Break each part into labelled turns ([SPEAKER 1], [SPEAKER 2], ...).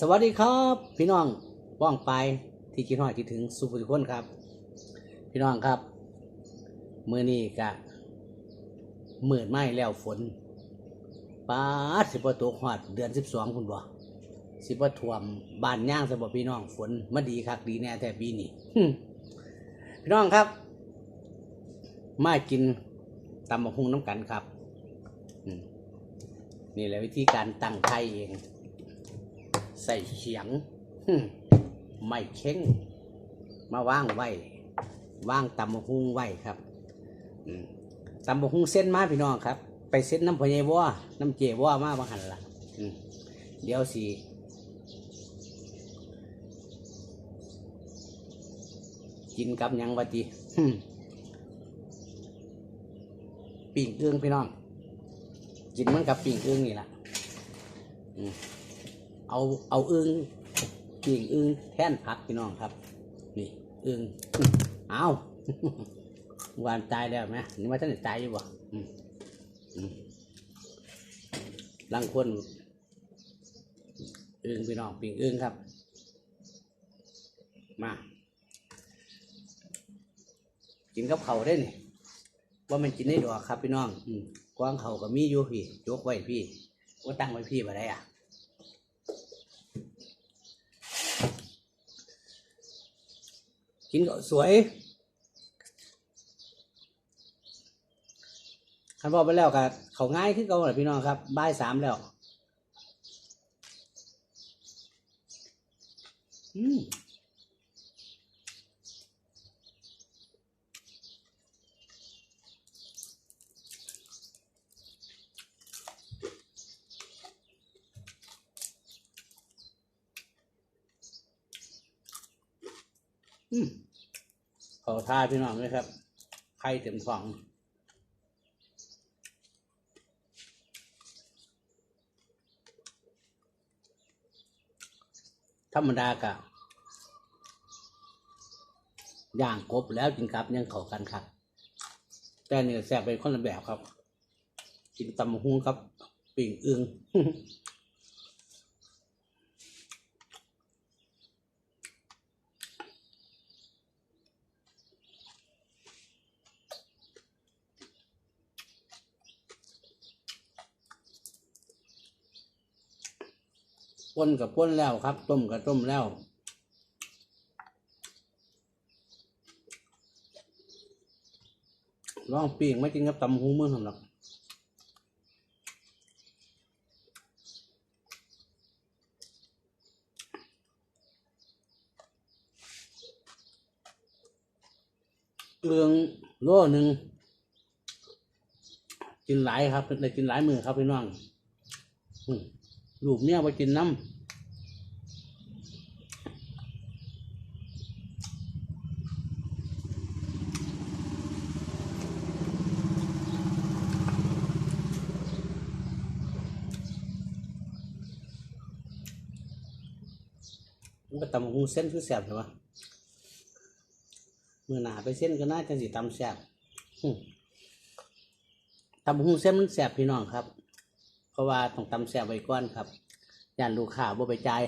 [SPEAKER 1] สวัสดีครับ พี่น้องว่องไปที่คิดฮอดคิดถึงสุภุทุกคนครับ พี่น้องครับเมื่อนี้กะมืดไหมแล้วฝนป้าสิบตัวหอดเดือนสิบสองคุณบ่สิบท่วมบ้านย่างสบพี่น้องฝนมาดีคักดีแน่แต่ปีนี้พี่น้องครับ มากินตำมะฮุงน้ำกันครับมนี่แหละวิธีการตั้งไข่เอง ใส่เขียงไม่เข่งมาว่างไว้ว่างตำมะฮุงไว้ครับตำมะฮุงเส้นมาพี่น้องครับ ไปเส้นน้ำพะเยวัวน้ำเจวัวมาบางหันละเดี๋ยวสิกินกับยังวะจีปิ่งเอื้องพี่น้องกินมันกับปิ่งเอื้องนี่แหละ เอาเอาอึงปิ่งอึงแท่นผักพี่น้องครับ นี่อึงเอาวานตายแล้วไหมนี่ว่าท่านตายอยู่บ่อืมอืมลังคนอึงพี่น้องปิ่งอึงครับ มา กินกับเขาได้นี่ว่ามันกินได้ดอกครับพี่น้อง อืกวางเขาก็มีอยู่พี่ยกไว้พี่ว่าตั้งไว้พี่มาได้อะ กินก็สวยคันบอกไปแล้วก็เขาง่ายขึ้นเขาแหละพี่น้องครับบ่ายสามแล้วอืมอืม ขาท่าพี่น้องเลยครับ ไข่เต็มท้องธรรมดากะย่างกบแล้วกินกับยังเข้ากันครับ แต่เนี่ยแซ่บเป็นคนละแบบครับ กินตำหุ้งครับปิ่งอึง ป้นกับป้นแล้วครับ ต้มกับต้มแล้ว ลองปีงไม่กินกับตำหูมือสำหรับเรื่องโล่หนึ่งกินหลายครับได้กินหลายมือครับพี่น้องอืม ลูกเนี่ยไปกินน้ำมันก็ตำหูเส้นคือแสบใช่ปะมือหนาไปเส้นก็น่าจะสิตำแสบอืมตำหูเส้นมันแสบพี่น้องครับ เพราะว่าต้องตำแสบไว้ก่อนครับย่านลูกค้าบ่ไปจ่าย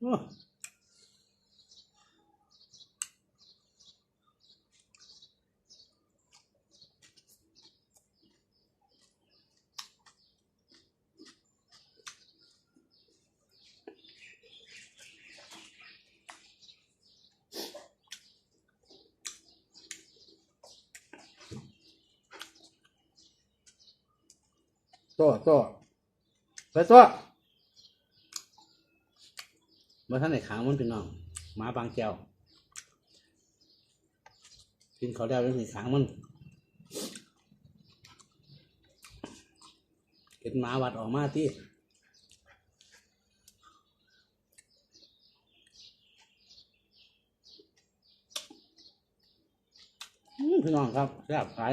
[SPEAKER 1] โอ้ ตัวตัวไปตัวมาท่านไหนขางมันเป็นน้องหมาบางแก้วกินเขาวแล้วยังสิขางมันเห็นหมาวัดออกมาที่พี่น้องครับแซ่บขาย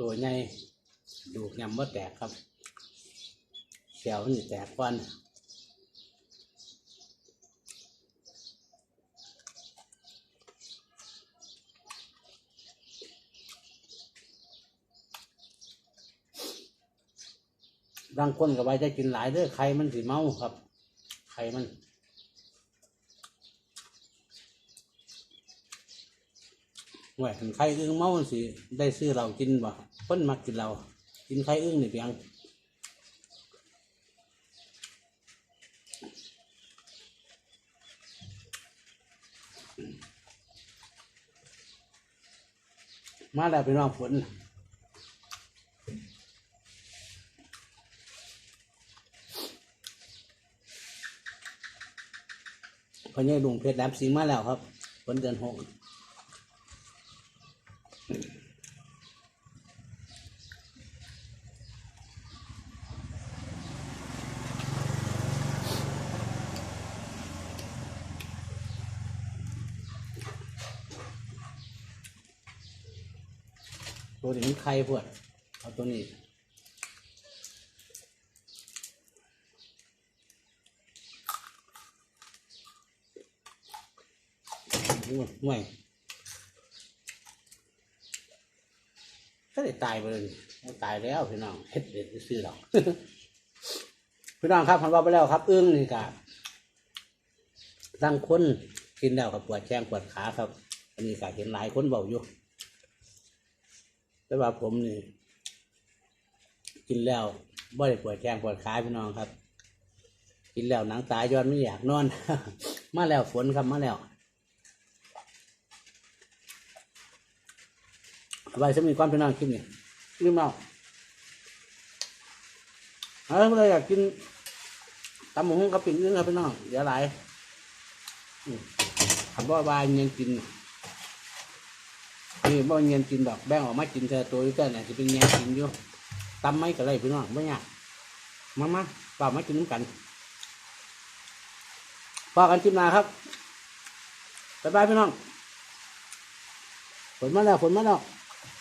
[SPEAKER 1] ตัวใหญ่ดูกยำว่าแตกครับแขวนี่แตกควันบางคนก็ไว้จะกินหลายเด้อไข่มันสิเมาครับ ไข่มัน ห่วยคันไข่อึ้งเมาสิได้ซื้อเรากินบ่เพิ่นมักกินเรากินไข่อึ้งนี่เพียงมาแล้วพี่น้องฝนพอเนี่ยลุงเพชรแหลมสิงห์มาแล้วครับฝนเดือนหก ตัวนี้มันไข่พวดเอาตัวนี้ห่วยห่วยก็ได้ตายไปเลยตายแล้วพี่น้องเฮ็ดเด็ดซื้อหรอกพี่น้องครับพันว่าไปแล้วครับ อึ้งนี่กะตั้งคนกินแล้วกับปวดแข้งปวดขาครับ อันนี้กะเห็นหลายคนเบาอยู่ แต่ว่าผมนี่กินแล้วบ่ได้ปวดแข้งปวดขาพี่น้องครับ กินแล้วหนังตายย้อนไม่อยากนอน มาแล้วฝนครับมาแล้วไว้จะมีความพี่น้องคลิปนี่ลืมเอาเออเลยอยากกินตำหมูกับปิ่นอึ้งครับพี่น้องเดี๋ยวหลายอืมขับว่าบายเงินกิน นี่บ่เงียนกินดอกแบ่งออกมากินเธอตัวอยู่กันเนี่ยจะเป็นเงียนกินอยู่ตำไม่ก็เลยพี่น้องไม่ยากมามาเปล่ามากินน้ำกันพอกันจิมนาครับบ๊ายบายพี่น้องฝนมาแล้วฝนมาแล้ว